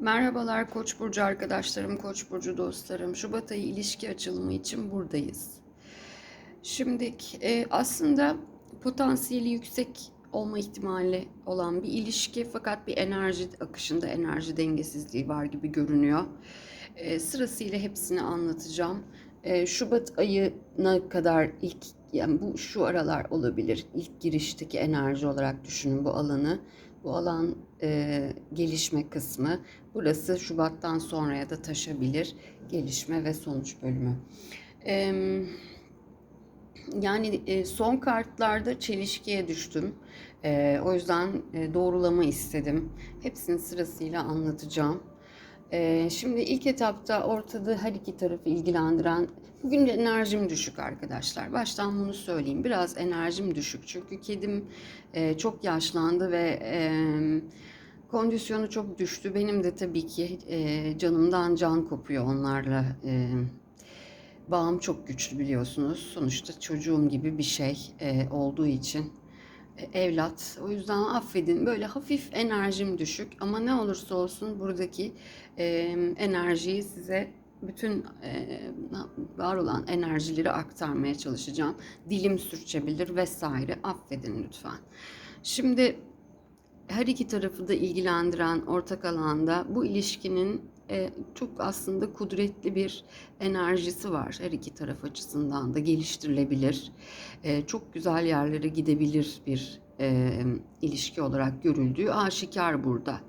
Merhabalar Koç burcu arkadaşlarım, Koç burcu dostlarım. Şubat ayı ilişki açılımı için buradayız. Şimdi e, aslında potansiyeli yüksek olma ihtimali olan bir ilişki fakat bir enerji akışında enerji dengesizliği var gibi görünüyor. E, sırasıyla hepsini anlatacağım. E, Şubat ayına kadar ilk yani bu şu aralar olabilir. İlk girişteki enerji olarak düşünün bu alanı. Bu alan e, gelişme kısmı. Burası Şubat'tan sonraya da taşabilir. Gelişme ve sonuç bölümü. E, yani e, son kartlarda çelişkiye düştüm. E, o yüzden e, doğrulama istedim. Hepsini sırasıyla anlatacağım. E, şimdi ilk etapta ortada her iki tarafı ilgilendiren bugün de enerjim düşük arkadaşlar. Baştan bunu söyleyeyim. Biraz enerjim düşük çünkü kedim e, çok yaşlandı ve e, kondisyonu çok düştü. Benim de tabii ki e, canımdan can kopuyor onlarla. E, bağım çok güçlü biliyorsunuz. Sonuçta çocuğum gibi bir şey e, olduğu için e, evlat. O yüzden affedin. Böyle hafif enerjim düşük ama ne olursa olsun buradaki e, enerjiyi size bütün e, var olan enerjileri aktarmaya çalışacağım. Dilim sürçebilir vesaire. Affedin lütfen. Şimdi her iki tarafı da ilgilendiren ortak alanda bu ilişkinin e, çok aslında kudretli bir enerjisi var her iki taraf açısından da geliştirilebilir. E, çok güzel yerlere gidebilir bir e, ilişki olarak görüldüğü aşikar burada.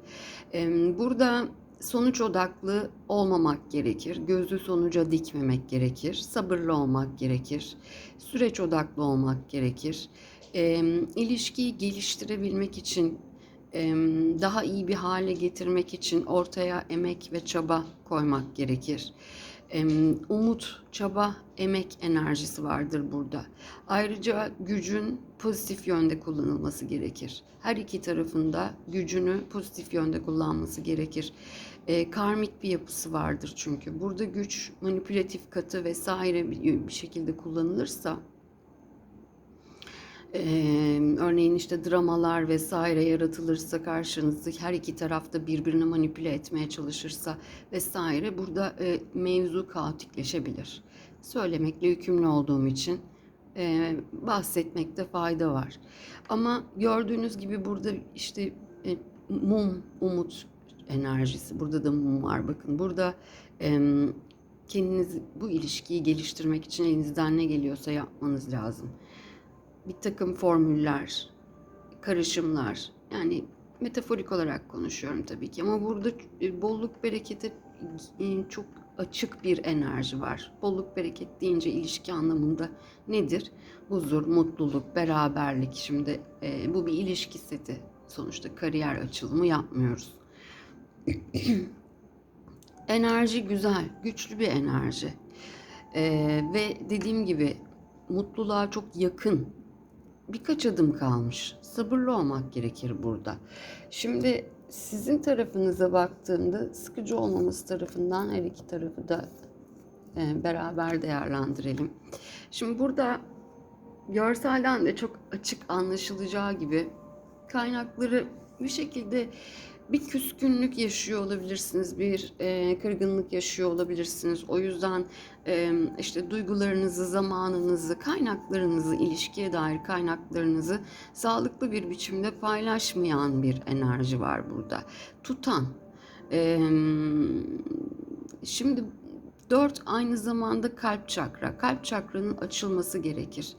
E, burada sonuç odaklı olmamak gerekir. Gözü sonuca dikmemek gerekir. Sabırlı olmak gerekir. Süreç odaklı olmak gerekir. E, ilişkiyi geliştirebilmek için daha iyi bir hale getirmek için ortaya emek ve çaba koymak gerekir. Umut, çaba, emek enerjisi vardır burada. Ayrıca gücün pozitif yönde kullanılması gerekir. Her iki tarafında gücünü pozitif yönde kullanması gerekir. E, karmik bir yapısı vardır çünkü. Burada güç manipülatif katı vesaire bir, bir şekilde kullanılırsa ee, örneğin işte dramalar vesaire yaratılırsa karşınızda her iki tarafta birbirini manipüle etmeye çalışırsa vesaire burada e, mevzu kaotikleşebilir. Söylemekle yükümlü olduğum için e, bahsetmekte fayda var. Ama gördüğünüz gibi burada işte e, mum, umut enerjisi. Burada da mum var bakın. Burada e, kendiniz bu ilişkiyi geliştirmek için elinizden ne geliyorsa yapmanız lazım bir takım formüller, karışımlar yani metaforik olarak konuşuyorum tabii ki ama burada e, bolluk berekete çok açık bir enerji var. Bolluk bereket deyince ilişki anlamında nedir? Huzur, mutluluk, beraberlik. Şimdi e, bu bir ilişki seti. Sonuçta kariyer açılımı yapmıyoruz. enerji güzel, güçlü bir enerji. E, ve dediğim gibi mutluluğa çok yakın birkaç adım kalmış. Sabırlı olmak gerekir burada. Şimdi sizin tarafınıza baktığımda sıkıcı olmaması tarafından her iki tarafı da e, beraber değerlendirelim. Şimdi burada görselden de çok açık anlaşılacağı gibi kaynakları bir şekilde bir küskünlük yaşıyor olabilirsiniz, bir e, kırgınlık yaşıyor olabilirsiniz. O yüzden e, işte duygularınızı, zamanınızı, kaynaklarınızı, ilişkiye dair kaynaklarınızı sağlıklı bir biçimde paylaşmayan bir enerji var burada. Tutan. E, şimdi Dört aynı zamanda kalp çakra. Kalp çakranın açılması gerekir.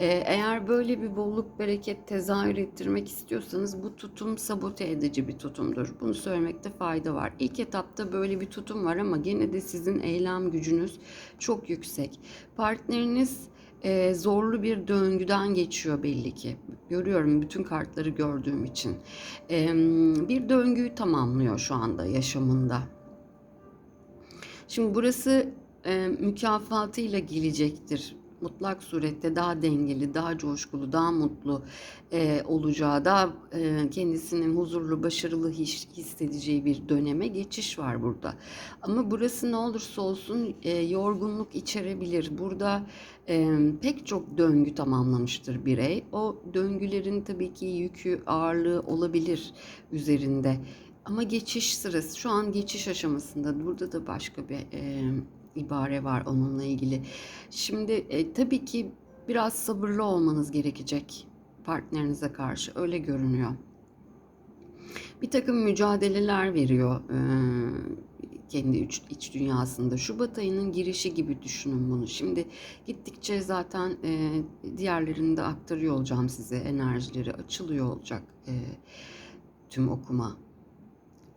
Ee, eğer böyle bir bolluk bereket tezahür ettirmek istiyorsanız bu tutum sabote edici bir tutumdur. Bunu söylemekte fayda var. İlk etapta böyle bir tutum var ama gene de sizin eylem gücünüz çok yüksek. Partneriniz e, zorlu bir döngüden geçiyor belli ki. Görüyorum bütün kartları gördüğüm için. Bir döngüyü tamamlıyor şu anda yaşamında. Şimdi burası e, mükafatıyla gelecektir. Mutlak surette daha dengeli, daha coşkulu, daha mutlu e, olacağı, daha e, kendisinin huzurlu, başarılı his, hissedeceği bir döneme geçiş var burada. Ama burası ne olursa olsun e, yorgunluk içerebilir. Burada e, pek çok döngü tamamlamıştır birey. O döngülerin tabii ki yükü, ağırlığı olabilir üzerinde Ama geçiş sırası, şu an geçiş aşamasında. Burada da başka bir e, ibare var onunla ilgili. Şimdi e, tabii ki biraz sabırlı olmanız gerekecek partnerinize karşı. Öyle görünüyor. Bir takım mücadeleler veriyor e, kendi iç, iç dünyasında. Şubat ayının girişi gibi düşünün bunu. Şimdi gittikçe zaten e, diğerlerini de aktarıyor olacağım size. Enerjileri açılıyor olacak e, tüm okuma.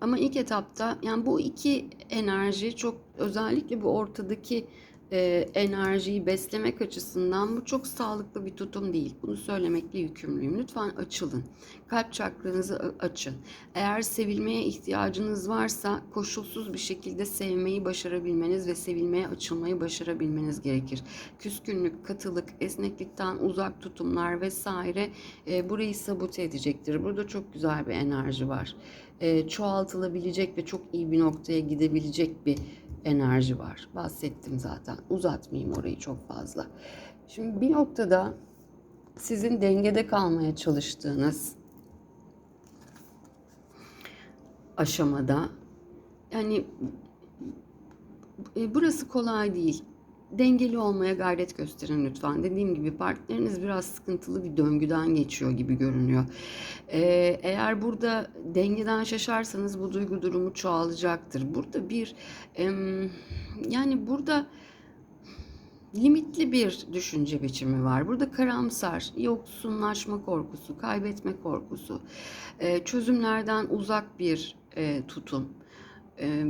Ama ilk etapta yani bu iki enerji çok özellikle bu ortadaki e, enerjiyi beslemek açısından bu çok sağlıklı bir tutum değil. Bunu söylemekle yükümlüyüm. Lütfen açılın. Kalp çakranızı açın. Eğer sevilmeye ihtiyacınız varsa koşulsuz bir şekilde sevmeyi başarabilmeniz ve sevilmeye açılmayı başarabilmeniz gerekir. Küskünlük, katılık, esneklikten uzak tutumlar vesaire e, burayı sabote edecektir. Burada çok güzel bir enerji var. E, çoğaltılabilecek ve çok iyi bir noktaya gidebilecek bir enerji var. Bahsettim zaten. Uzatmayayım orayı çok fazla. Şimdi bir noktada sizin dengede kalmaya çalıştığınız aşamada yani e, burası kolay değil. Dengeli olmaya gayret gösterin lütfen. Dediğim gibi partneriniz biraz sıkıntılı bir döngüden geçiyor gibi görünüyor. Ee, eğer burada dengeden şaşarsanız bu duygu durumu çoğalacaktır. Burada bir em, yani burada limitli bir düşünce biçimi var. Burada karamsar, yoksunlaşma korkusu, kaybetme korkusu, e, çözümlerden uzak bir e, tutum,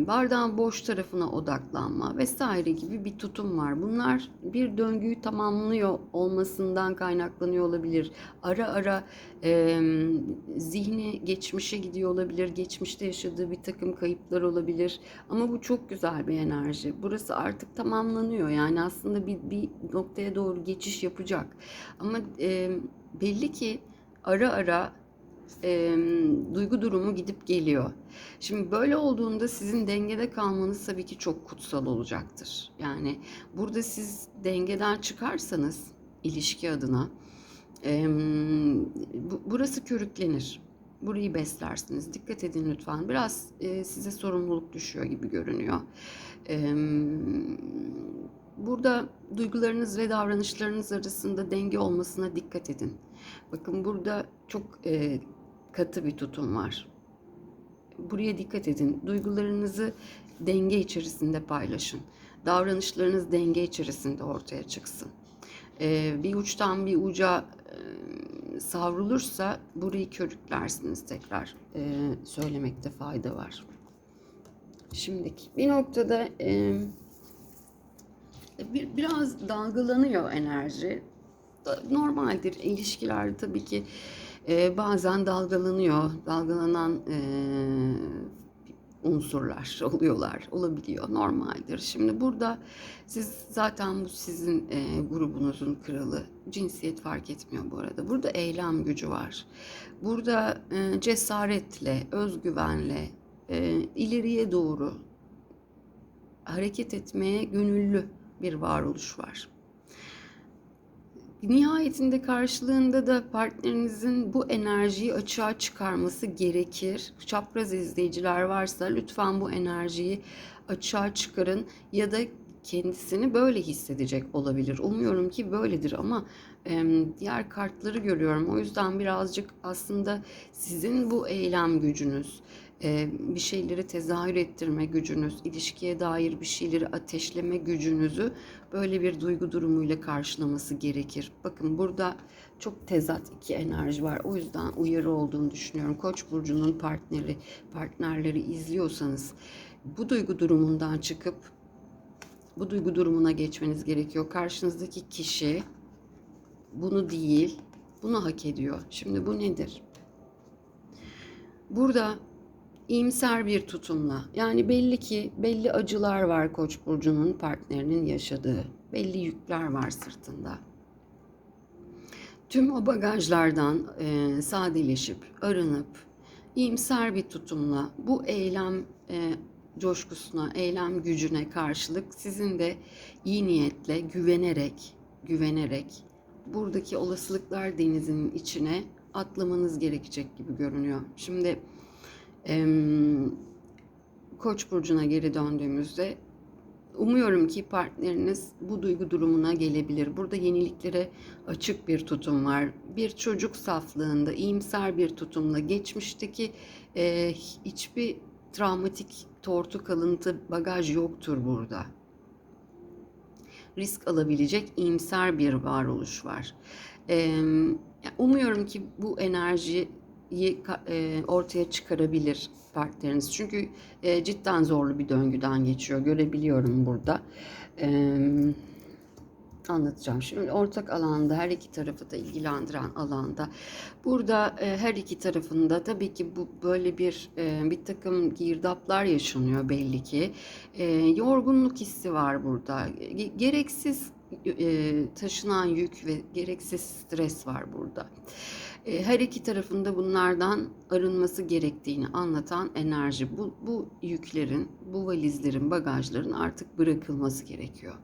bardağın boş tarafına odaklanma vesaire gibi bir tutum var. Bunlar bir döngüyü tamamlıyor olmasından kaynaklanıyor olabilir. Ara ara e, zihni geçmişe gidiyor olabilir. Geçmişte yaşadığı bir takım kayıplar olabilir. Ama bu çok güzel bir enerji. Burası artık tamamlanıyor. Yani aslında bir, bir noktaya doğru geçiş yapacak. Ama e, belli ki ara ara e, duygu durumu gidip geliyor. Şimdi böyle olduğunda sizin dengede kalmanız tabii ki çok kutsal olacaktır. Yani burada siz dengeden çıkarsanız ilişki adına e, bu, burası körüklenir. Burayı beslersiniz. Dikkat edin lütfen. Biraz e, size sorumluluk düşüyor gibi görünüyor. E, burada duygularınız ve davranışlarınız arasında denge olmasına dikkat edin. Bakın burada çok e, katı bir tutum var. Buraya dikkat edin. Duygularınızı denge içerisinde paylaşın. Davranışlarınız denge içerisinde ortaya çıksın. Ee, bir uçtan bir uca e, savrulursa burayı körüklersiniz tekrar. Ee, söylemekte fayda var. Şimdiki bir noktada e, bir, biraz dalgalanıyor enerji. Normaldir. İlişkilerde tabii ki e, bazen dalgalanıyor. Dalgalanan e, unsurlar oluyorlar, olabiliyor. Normaldir. Şimdi burada siz zaten bu sizin e, grubunuzun kralı. Cinsiyet fark etmiyor bu arada. Burada eylem gücü var. Burada e, cesaretle, özgüvenle, e, ileriye doğru hareket etmeye gönüllü bir varoluş var. Nihayetinde karşılığında da partnerinizin bu enerjiyi açığa çıkarması gerekir. Çapraz izleyiciler varsa lütfen bu enerjiyi açığa çıkarın ya da kendisini böyle hissedecek olabilir. Umuyorum ki böyledir ama e, diğer kartları görüyorum. O yüzden birazcık aslında sizin bu eylem gücünüz, bir şeyleri tezahür ettirme gücünüz, ilişkiye dair bir şeyleri ateşleme gücünüzü böyle bir duygu durumuyla karşılaması gerekir. Bakın burada çok tezat iki enerji var. O yüzden uyarı olduğunu düşünüyorum. Koç burcunun partneri, partnerleri izliyorsanız bu duygu durumundan çıkıp bu duygu durumuna geçmeniz gerekiyor. Karşınızdaki kişi bunu değil, bunu hak ediyor. Şimdi bu nedir? Burada iyimser bir tutumla yani belli ki belli acılar var Koç burcunun partnerinin yaşadığı. Belli yükler var sırtında. Tüm o bagajlardan e, sadeleşip, arınıp, iyimser bir tutumla bu eylem e, coşkusuna, eylem gücüne karşılık sizin de iyi niyetle, güvenerek, güvenerek buradaki olasılıklar denizinin içine atlamanız gerekecek gibi görünüyor. Şimdi Em, Koç burcuna geri döndüğümüzde umuyorum ki partneriniz bu duygu durumuna gelebilir. Burada yeniliklere açık bir tutum var. Bir çocuk saflığında, iyimser bir tutumla geçmişteki e, hiçbir travmatik tortu kalıntı bagaj yoktur burada. Risk alabilecek iyimser bir varoluş var. E, umuyorum ki bu enerjiyi ka- e, ortaya çıkarabilir partneriniz. Çünkü e, cidden zorlu bir döngüden geçiyor. Görebiliyorum burada. E, anlatacağım. Şimdi ortak alanda her iki tarafı da ilgilendiren alanda burada e, her iki tarafında tabii ki bu böyle bir e, bir takım girdaplar yaşanıyor belli ki. E, yorgunluk hissi var burada. Ge- Gereksiz e, taşınan yük ve gereksiz stres var burada. E, her iki tarafında bunlardan arınması gerektiğini anlatan enerji. Bu, bu yüklerin, bu valizlerin, bagajların artık bırakılması gerekiyor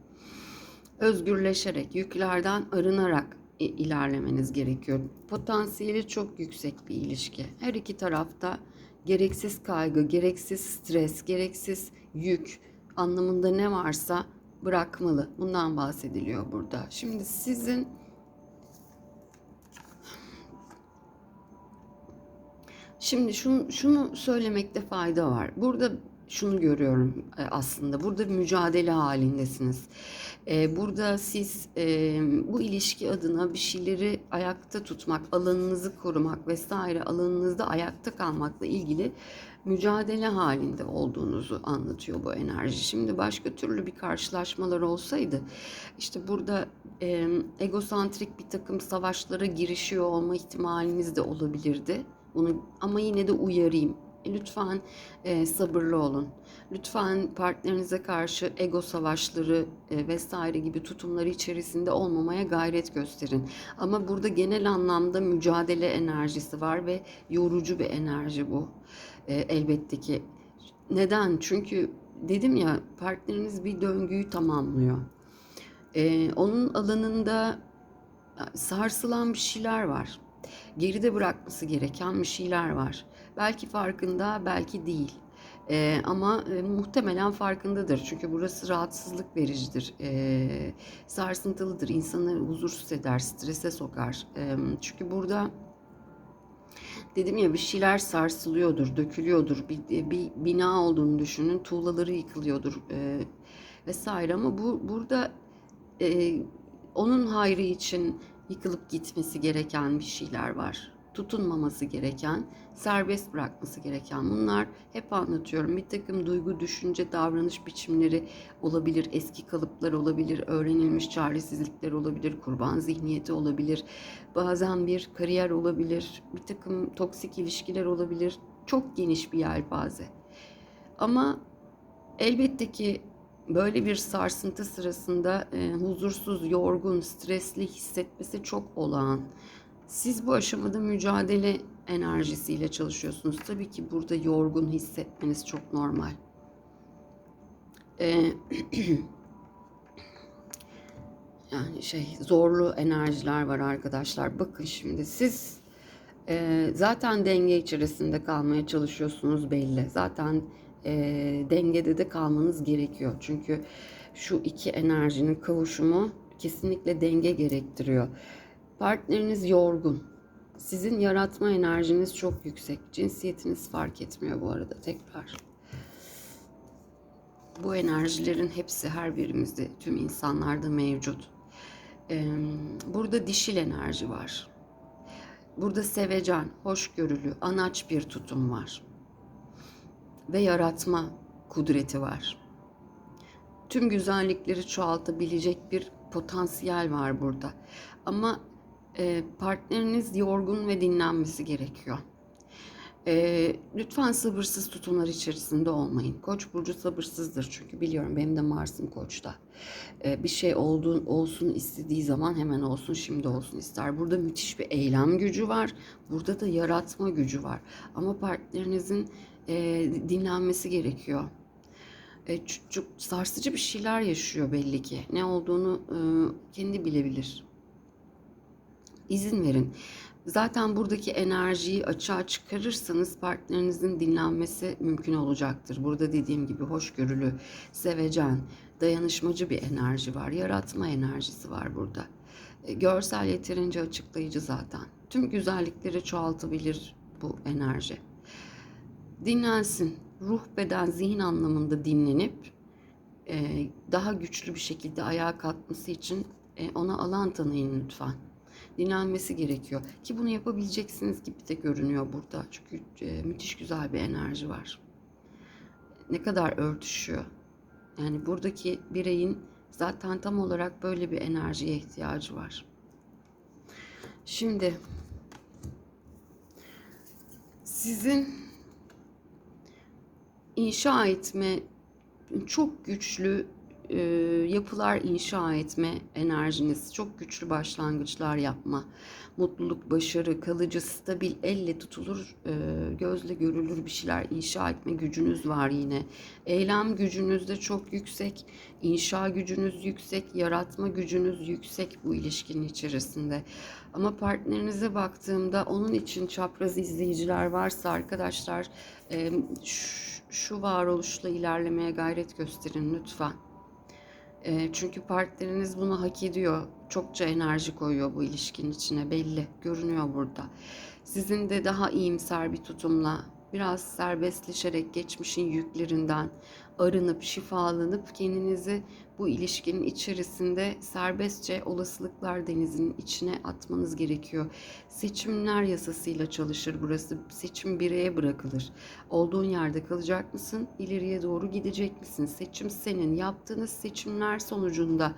özgürleşerek, yüklerden arınarak ilerlemeniz gerekiyor. Potansiyeli çok yüksek bir ilişki. Her iki tarafta gereksiz kaygı, gereksiz stres, gereksiz yük anlamında ne varsa bırakmalı. Bundan bahsediliyor burada. Şimdi sizin Şimdi şunu, şunu söylemekte fayda var. Burada şunu görüyorum e, aslında. Burada mücadele halindesiniz. E, Burada siz e, bu ilişki adına bir şeyleri ayakta tutmak, alanınızı korumak vesaire alanınızda ayakta kalmakla ilgili mücadele halinde olduğunuzu anlatıyor bu enerji. Şimdi başka türlü bir karşılaşmalar olsaydı işte burada egosantrik bir takım savaşlara girişiyor olma ihtimaliniz de olabilirdi. Bunu ama yine de uyarayım. E, Lütfen e, sabırlı olun. Lütfen partnerinize karşı ego savaşları e, vesaire gibi tutumları içerisinde olmamaya gayret gösterin. Ama burada genel anlamda mücadele enerjisi var ve yorucu bir enerji bu. E, elbette ki. Neden? Çünkü dedim ya partneriniz bir döngüyü tamamlıyor. E, onun alanında sarsılan bir şeyler var. Geride bırakması gereken bir şeyler var. Belki farkında, belki değil. Ee, ama e, muhtemelen farkındadır. Çünkü burası rahatsızlık vericidir. Ee, sarsıntılıdır. İnsanı huzursuz eder, strese sokar. Ee, çünkü burada dedim ya bir şeyler sarsılıyordur, dökülüyordur. Bir, bir bina olduğunu düşünün. Tuğlaları yıkılıyordur e, vesaire. Ama bu burada e, onun hayrı için yıkılıp gitmesi gereken bir şeyler var. Tutunmaması gereken, serbest bırakması gereken. Bunlar hep anlatıyorum. Bir takım duygu, düşünce, davranış biçimleri olabilir, eski kalıplar olabilir, öğrenilmiş çaresizlikler olabilir, kurban zihniyeti olabilir. Bazen bir kariyer olabilir, bir takım toksik ilişkiler olabilir. Çok geniş bir yelpaze. Ama elbette ki böyle bir sarsıntı sırasında e, huzursuz, yorgun, stresli hissetmesi çok olağan. Siz bu aşamada mücadele enerjisiyle çalışıyorsunuz. Tabii ki burada yorgun hissetmeniz çok normal. E, yani şey zorlu enerjiler var arkadaşlar. Bakın şimdi siz e, zaten denge içerisinde kalmaya çalışıyorsunuz belli. Zaten e, dengede de kalmanız gerekiyor. Çünkü şu iki enerjinin kavuşumu kesinlikle denge gerektiriyor. Partneriniz yorgun. Sizin yaratma enerjiniz çok yüksek. Cinsiyetiniz fark etmiyor bu arada tekrar. Bu enerjilerin hepsi her birimizde, tüm insanlarda mevcut. Ee, Burada dişil enerji var. Burada sevecen, hoşgörülü, anaç bir tutum var ve yaratma kudreti var. Tüm güzellikleri çoğaltabilecek bir potansiyel var burada. Ama e, partneriniz yorgun ve dinlenmesi gerekiyor. E, lütfen sabırsız tutumlar içerisinde olmayın. Koç burcu sabırsızdır çünkü biliyorum benim de Mars'ım Koç'ta. E, bir şey olduğun olsun istediği zaman hemen olsun şimdi olsun ister. Burada müthiş bir eylem gücü var. Burada da yaratma gücü var. Ama partnerinizin e, dinlenmesi gerekiyor. E, ç- çok sarsıcı bir şeyler yaşıyor belli ki. Ne olduğunu e, kendi bilebilir. İzin verin. Zaten buradaki enerjiyi açığa çıkarırsanız partnerinizin dinlenmesi mümkün olacaktır. Burada dediğim gibi hoşgörülü, sevecen, dayanışmacı bir enerji var. Yaratma enerjisi var burada. E, Görsel yeterince açıklayıcı zaten. Tüm güzellikleri çoğaltabilir bu enerji. Dinlensin. Ruh, beden, zihin anlamında dinlenip e, daha güçlü bir şekilde ayağa kalkması için e, ona alan tanıyın lütfen. Dinlenmesi gerekiyor. Ki bunu yapabileceksiniz gibi de görünüyor burada. Çünkü e, müthiş güzel bir enerji var. Ne kadar örtüşüyor. Yani buradaki bireyin zaten tam olarak böyle bir enerjiye ihtiyacı var. Şimdi sizin inşa etme çok güçlü e, yapılar inşa etme enerjiniz, çok güçlü başlangıçlar yapma, mutluluk, başarı, kalıcı, stabil, elle tutulur, e, gözle görülür bir şeyler inşa etme gücünüz var yine. Eylem gücünüz de çok yüksek, inşa gücünüz yüksek, yaratma gücünüz yüksek bu ilişkinin içerisinde. Ama partnerinize baktığımda onun için çapraz izleyiciler varsa arkadaşlar e, şu varoluşla ilerlemeye gayret gösterin lütfen. E, çünkü partneriniz bunu hak ediyor. Çokça enerji koyuyor bu ilişkinin içine belli. Görünüyor burada. Sizin de daha iyimser bir tutumla biraz serbestleşerek geçmişin yüklerinden arınıp şifalanıp kendinizi bu ilişkinin içerisinde serbestçe olasılıklar denizinin içine atmanız gerekiyor. Seçimler yasasıyla çalışır burası. Seçim bireye bırakılır. Olduğun yerde kalacak mısın? İleriye doğru gidecek misin? Seçim senin. Yaptığınız seçimler sonucunda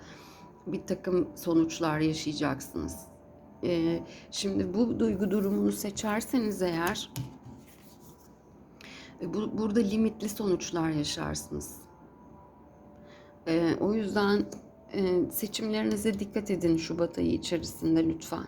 bir takım sonuçlar yaşayacaksınız. Ee, şimdi bu duygu durumunu seçerseniz eğer e, bu, burada limitli sonuçlar yaşarsınız. E, o yüzden e, seçimlerinize dikkat edin Şubat ayı içerisinde lütfen.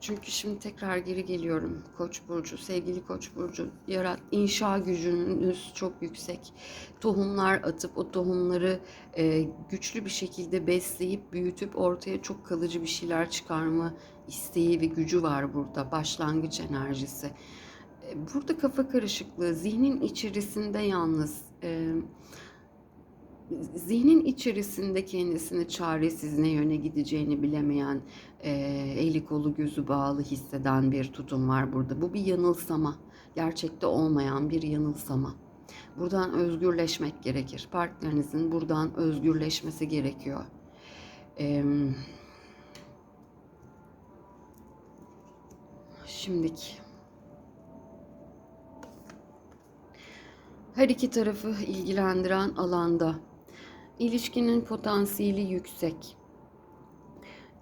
Çünkü şimdi tekrar geri geliyorum. Koç burcu, sevgili Koç burcu, yarat inşa gücünüz çok yüksek. Tohumlar atıp o tohumları e, güçlü bir şekilde besleyip büyütüp ortaya çok kalıcı bir şeyler çıkarma isteği ve gücü var burada. Başlangıç enerjisi. E, burada kafa karışıklığı, zihnin içerisinde yalnız e, zihnin içerisinde kendisini çaresiz ne yöne gideceğini bilemeyen, e, eli kolu gözü bağlı hisseden bir tutum var burada. Bu bir yanılsama, gerçekte olmayan bir yanılsama. Buradan özgürleşmek gerekir. Partnerinizin buradan özgürleşmesi gerekiyor. E, şimdiki her iki tarafı ilgilendiren alanda ilişkinin potansiyeli yüksek.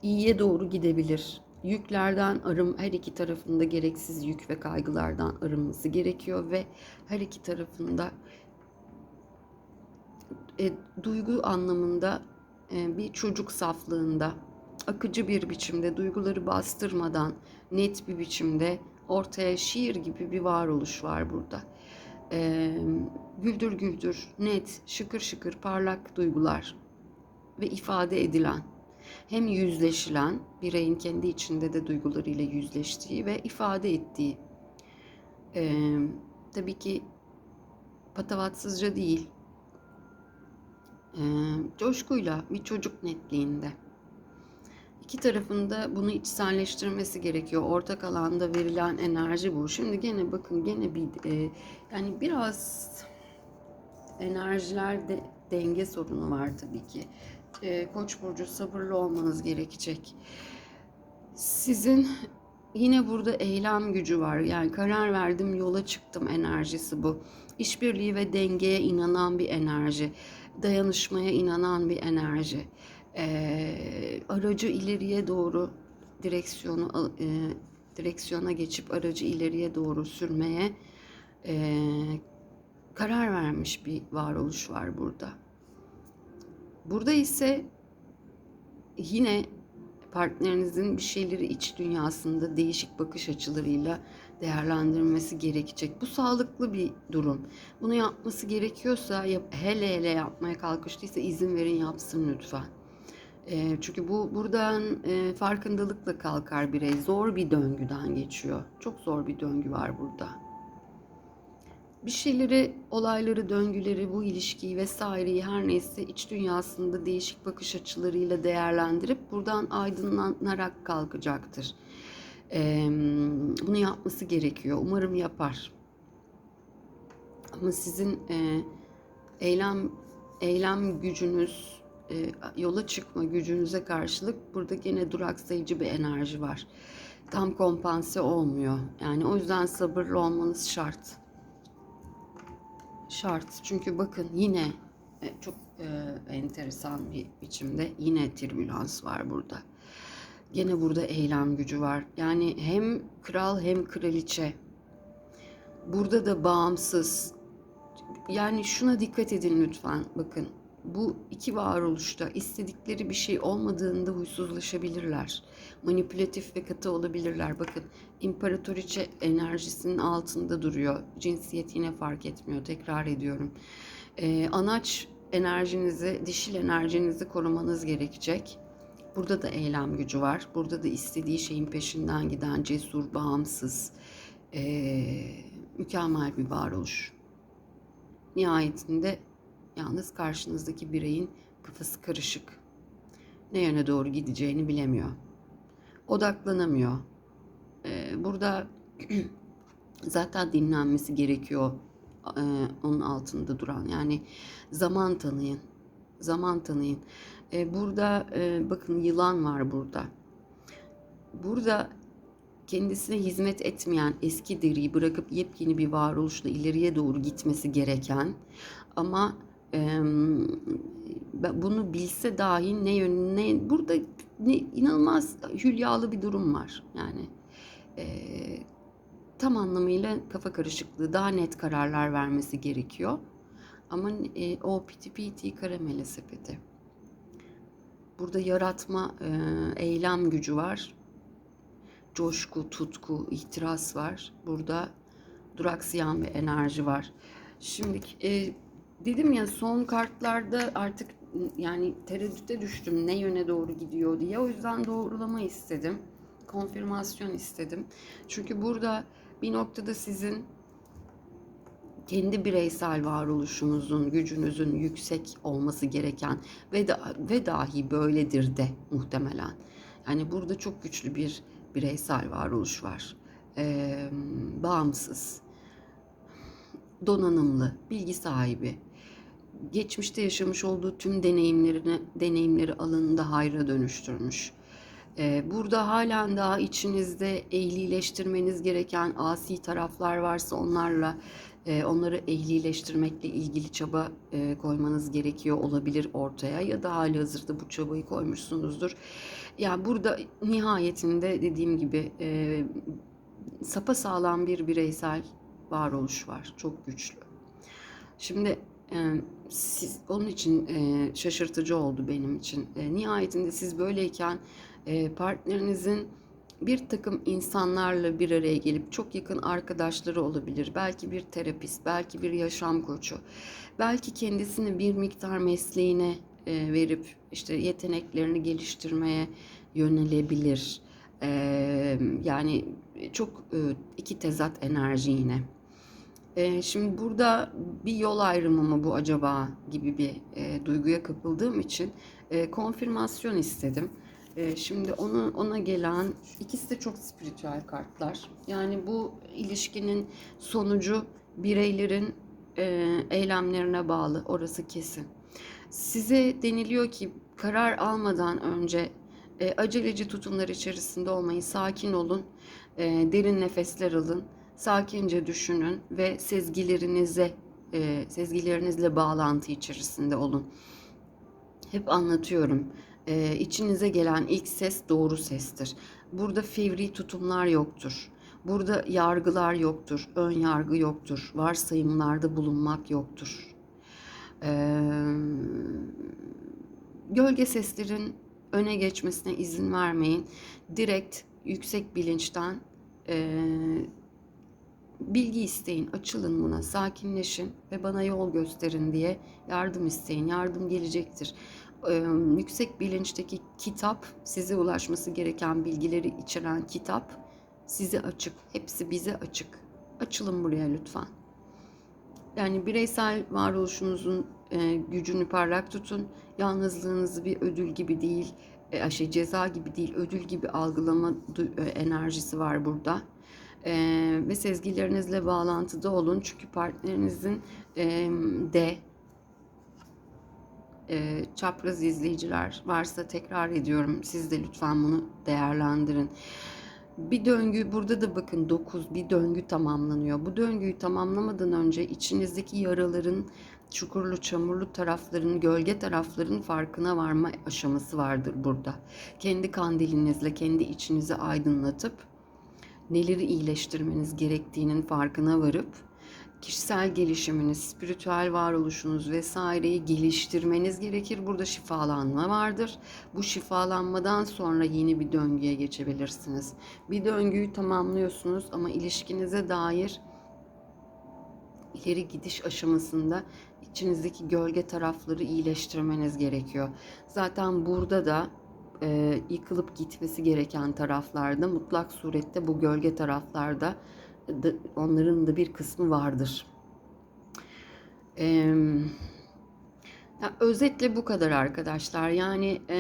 İyiye doğru gidebilir. Yüklerden arım her iki tarafında gereksiz yük ve kaygılardan arınması gerekiyor ve her iki tarafında e, duygu anlamında e, bir çocuk saflığında akıcı bir biçimde duyguları bastırmadan net bir biçimde ortaya şiir gibi bir varoluş var burada e, güldür güldür, net, şıkır şıkır, parlak duygular ve ifade edilen, hem yüzleşilen, bireyin kendi içinde de duygularıyla yüzleştiği ve ifade ettiği, e, tabii ki patavatsızca değil, e, coşkuyla bir çocuk netliğinde. İki tarafında bunu içselleştirmesi gerekiyor. Ortak alanda verilen enerji bu. Şimdi gene bakın gene bir e, yani biraz enerjilerde denge sorunu var tabii ki. E, Koç burcu sabırlı olmanız gerekecek. Sizin yine burada eylem gücü var. Yani karar verdim, yola çıktım enerjisi bu. İşbirliği ve dengeye inanan bir enerji. Dayanışmaya inanan bir enerji e, aracı ileriye doğru direksiyonu e, direksiyona geçip aracı ileriye doğru sürmeye e, karar vermiş bir varoluş var burada. Burada ise yine partnerinizin bir şeyleri iç dünyasında değişik bakış açılarıyla değerlendirmesi gerekecek. Bu sağlıklı bir durum. Bunu yapması gerekiyorsa hele hele yapmaya kalkıştıysa izin verin yapsın lütfen E, çünkü bu buradan e, farkındalıkla kalkar birey. Zor bir döngüden geçiyor. Çok zor bir döngü var burada. Bir şeyleri, olayları, döngüleri, bu ilişkiyi vesaireyi her neyse iç dünyasında değişik bakış açılarıyla değerlendirip buradan aydınlanarak kalkacaktır. E, bunu yapması gerekiyor. Umarım yapar. Ama sizin e, eylem eylem gücünüz, e, yola çıkma gücünüze karşılık burada gene duraksayıcı bir enerji var. Tam kompanse olmuyor. Yani o yüzden sabırlı olmanız şart. Şart. Çünkü bakın yine e, çok e, enteresan bir biçimde yine türbülans var burada. Gene burada eylem gücü var. Yani hem kral hem kraliçe. Burada da bağımsız, yani şuna dikkat edin lütfen. Bakın bu iki varoluşta istedikleri bir şey olmadığında huysuzlaşabilirler. Manipülatif ve katı olabilirler. Bakın imparatoriçe enerjisinin altında duruyor. Cinsiyet yine fark etmiyor. Tekrar ediyorum. Ee, anaç enerjinizi, dişil enerjinizi korumanız gerekecek. Burada da eylem gücü var. Burada da istediği şeyin peşinden giden cesur, bağımsız, ee, mükemmel bir varoluş. Nihayetinde yalnız karşınızdaki bireyin kafası karışık. Ne yöne doğru gideceğini bilemiyor. Odaklanamıyor. Ee, burada zaten dinlenmesi gerekiyor ee, onun altında duran. Yani zaman tanıyın. Zaman tanıyın. Ee, burada e, bakın yılan var burada. Burada kendisine hizmet etmeyen eski deriyi bırakıp yepyeni bir varoluşla ileriye doğru gitmesi gereken ama e, bunu bilse dahi ne yönüne burada ne, inanılmaz hülyalı bir durum var yani e, tam anlamıyla kafa karışıklığı daha net kararlar vermesi gerekiyor ama e, o piti piti karamele sepeti burada yaratma e, eylem gücü var coşku, tutku, ihtiras var. Burada duraksayan bir enerji var. Şimdi e, dedim ya son kartlarda artık yani tereddüte düştüm ne yöne doğru gidiyor diye. O yüzden doğrulama istedim. Konfirmasyon istedim. Çünkü burada bir noktada sizin kendi bireysel varoluşunuzun, gücünüzün yüksek olması gereken ve da, ve dahi böyledir de muhtemelen. Yani burada çok güçlü bir bireysel varoluş var. Ee, bağımsız, donanımlı, bilgi sahibi, geçmişte yaşamış olduğu tüm deneyimlerini, deneyimleri alanında hayra dönüştürmüş. Ee, burada halen daha içinizde ehlileştirmeniz gereken asi taraflar varsa onlarla e, onları ehlileştirmekle ilgili çaba e, koymanız gerekiyor olabilir ortaya ya da hali hazırda bu çabayı koymuşsunuzdur. Yani burada nihayetinde dediğim gibi e, sapa sağlam bir bireysel varoluş var. Çok güçlü. Şimdi siz onun için e, şaşırtıcı oldu benim için. E, nihayetinde siz böyleyken e, partnerinizin bir takım insanlarla bir araya gelip çok yakın arkadaşları olabilir. Belki bir terapist, belki bir yaşam koçu. Belki kendisini bir miktar mesleğine e, verip işte yeteneklerini geliştirmeye yönelebilir. E, yani çok e, iki tezat enerji yine. E, şimdi burada bir yol ayrımı mı bu acaba gibi bir e, duyguya kapıldığım için e, konfirmasyon istedim. E, şimdi onu ona gelen ikisi de çok spiritüel kartlar. Yani bu ilişkinin sonucu bireylerin e, eylemlerine bağlı. Orası kesin. Size deniliyor ki karar almadan önce e, aceleci tutumlar içerisinde olmayın. Sakin olun. E, derin nefesler alın. Sakince düşünün ve sezgilerinize e, sezgilerinizle bağlantı içerisinde olun. Hep anlatıyorum. E, içinize gelen ilk ses doğru sestir. Burada fevri tutumlar yoktur. Burada yargılar yoktur, ön yargı yoktur, varsayımlarda bulunmak yoktur. Ee, gölge seslerin öne geçmesine izin vermeyin. Direkt yüksek bilinçten e, bilgi isteyin, açılın buna, sakinleşin ve bana yol gösterin diye yardım isteyin. Yardım gelecektir. e, yüksek bilinçteki kitap, size ulaşması gereken bilgileri içeren kitap size açık. Hepsi bize açık. Açılın buraya lütfen. Yani bireysel varoluşunuzun e, gücünü parlak tutun. Yalnızlığınızı bir ödül gibi değil, e, şey ceza gibi değil, ödül gibi algılama e, enerjisi var burada. E, ve sezgilerinizle bağlantıda olun. Çünkü partnerinizin e, de e, çapraz izleyiciler varsa tekrar ediyorum. Siz de lütfen bunu değerlendirin. Bir döngü burada da bakın 9 bir döngü tamamlanıyor. Bu döngüyü tamamlamadan önce içinizdeki yaraların çukurlu çamurlu tarafların, gölge tarafların farkına varma aşaması vardır burada. Kendi kandilinizle kendi içinizi aydınlatıp neleri iyileştirmeniz gerektiğinin farkına varıp kişisel gelişiminiz, spiritüel varoluşunuz vesaireyi geliştirmeniz gerekir. Burada şifalanma vardır. Bu şifalanmadan sonra yeni bir döngüye geçebilirsiniz. Bir döngüyü tamamlıyorsunuz ama ilişkinize dair ileri gidiş aşamasında içinizdeki gölge tarafları iyileştirmeniz gerekiyor. Zaten burada da e, yıkılıp gitmesi gereken taraflarda mutlak surette bu gölge taraflarda da, onların da bir kısmı vardır. E, ya özetle bu kadar arkadaşlar. Yani e,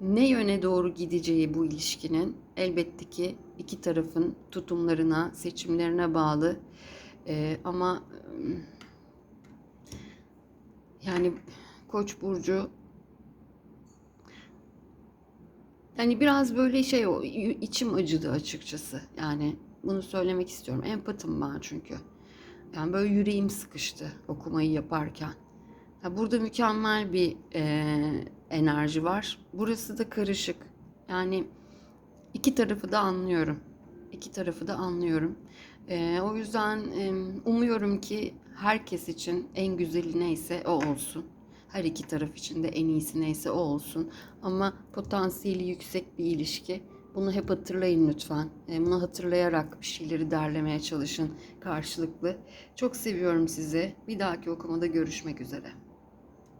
ne yöne doğru gideceği bu ilişkinin elbette ki iki tarafın tutumlarına, seçimlerine bağlı. E, ama yani Koç burcu yani biraz böyle şey o içim acıdı açıkçası. Yani bunu söylemek istiyorum. Empatım ben çünkü. Yani böyle yüreğim sıkıştı okumayı yaparken. Ya burada mükemmel bir e, enerji var. Burası da karışık. Yani iki tarafı da anlıyorum. İki tarafı da anlıyorum. E, o yüzden e, umuyorum ki herkes için en güzeli neyse o olsun. Her iki taraf için de en iyisi neyse o olsun. Ama potansiyeli yüksek bir ilişki. Bunu hep hatırlayın lütfen. E, Bunu hatırlayarak bir şeyleri derlemeye çalışın karşılıklı. Çok seviyorum sizi. Bir dahaki okumada görüşmek üzere.